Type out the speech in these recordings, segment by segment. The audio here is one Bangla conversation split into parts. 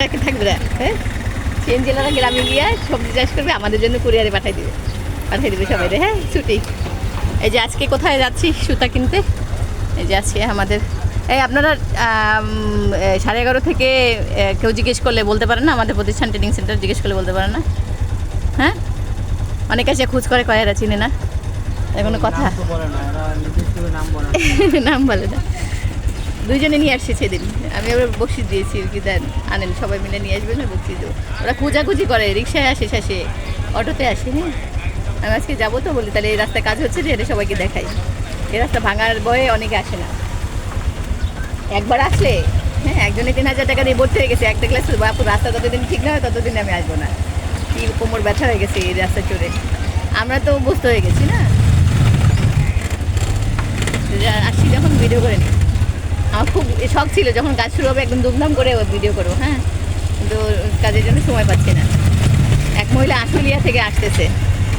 থাকবে না হ্যাঁ সিএনজিলারা গ্রামে গিয়ে সবজি চাষ করবে। আমাদের জন্য কুরিয়ারে পাঠিয়ে দিবে পাঠিয়ে দিবে সবাই হ্যাঁ ছুটি এই যে আজকে কোথায় যাচ্ছি সুতা কিনতে এই যে আজকে আমাদের এই আপনারা সাড়ে এগারো থেকে কেউ জিজ্ঞেস করলে বলতে পারেন না আমাদের প্রতিষ্ঠান ট্রেনিং সেন্টার জিজ্ঞেস করলে বলতে পারেন না হ্যাঁ? অনেকে এসে খোঁজ করে কয় এরা চিনে না। কোনো কথা নাম বলে না। দুইজনে নিয়ে আসছে সেদিন। আমি আবার বকশিস দিয়েছি কি, দেন, আনেন, সবাই মিলে নিয়ে আসবেন না বকশিস দেবো। ওরা খোঁজাখুঁজি করে, রিক্সায় আসে শেষে, অটোতে আসে হ্যাঁ। আমি আজকে যাব তো বলি, তাহলে এই রাস্তায় কাজ হচ্ছে যে, এটা সবাইকে দেখাই। এই রাস্তা ভাঙার বয়ে অনেকে আসে না। একবার আসলে হ্যাঁ একজনে তিন হাজার টাকা দিয়ে ভর্তি হয়ে গেছে, একটা ক্লাস বাপু, রাস্তা যতদিন ঠিক না হয়, ততদিন আমি আসব না। কি কোমর ব্যথা হয়ে গেছে এই রাস্তা চড়ে। আমরা তো বুঝতে হয়ে গেছি না? আসছি যখন ভিডিও করে নিই। আমার খুব শখ ছিল যখন কাজ শুরু হবে, একদম ধুমধাম করে ভিডিও করব হ্যাঁ? কিন্তু কাজের জন্য সময় পাচ্ছি না। এক মহিলা আশুলিয়া থেকে আসতেছে।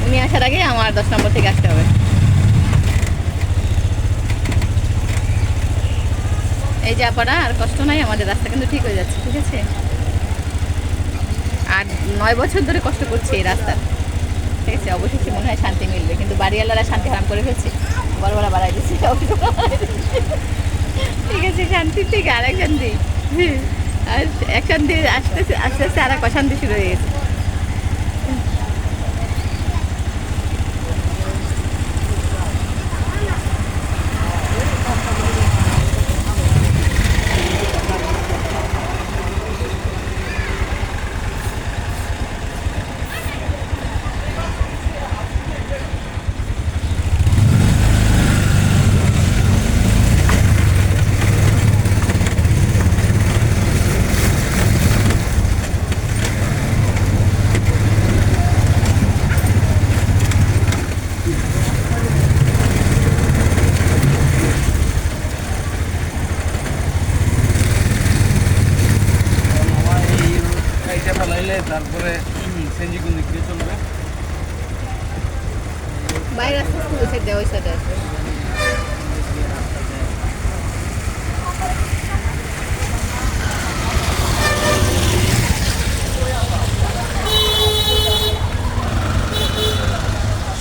উনি আসার আগে আমার দশ নম্বর থেকে আসতে হবে। এই যে আপারা, আর কষ্ট নাই, আমাদের রাস্তা কিন্তু ঠিক হয়ে যাচ্ছে, ঠিক আছে? আর নয় বছর ধরে কষ্ট করছি এই রাস্তা। ঠিক আছে, অবশেষে মনে হয় শান্তি মিলবে, কিন্তু বাড়িওয়ালারা শান্তি হারাম করে ফেলছে। বড় বড় বাড়াই দিচ্ছে। শান্তি থেকে আর এক শান্তি। আর এক শান্তি আস্তে আস্তে আস্তে আস্তে আর এক অশান্তি শুরু হয়ে গেছে এইটা তারপরে সেঞ্জি কোন দিক চলবে। বাইরে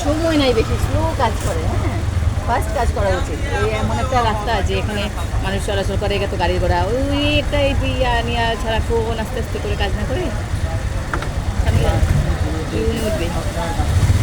সময় নাই বেশি স্লো কাজ করে হ্যাঁ? ফার্স্ট কাজ করা উচিত। এই এমন একটা রাস্তা আছে এখানে মানুষ চলাচল করে এত গাড়ি ঘোড়া, ওই একটা ইয়া নিয়ে ছাড়া কোন আস্তে আস্তে করে কাজ না করে Ano Sabi yun. Iulog eh.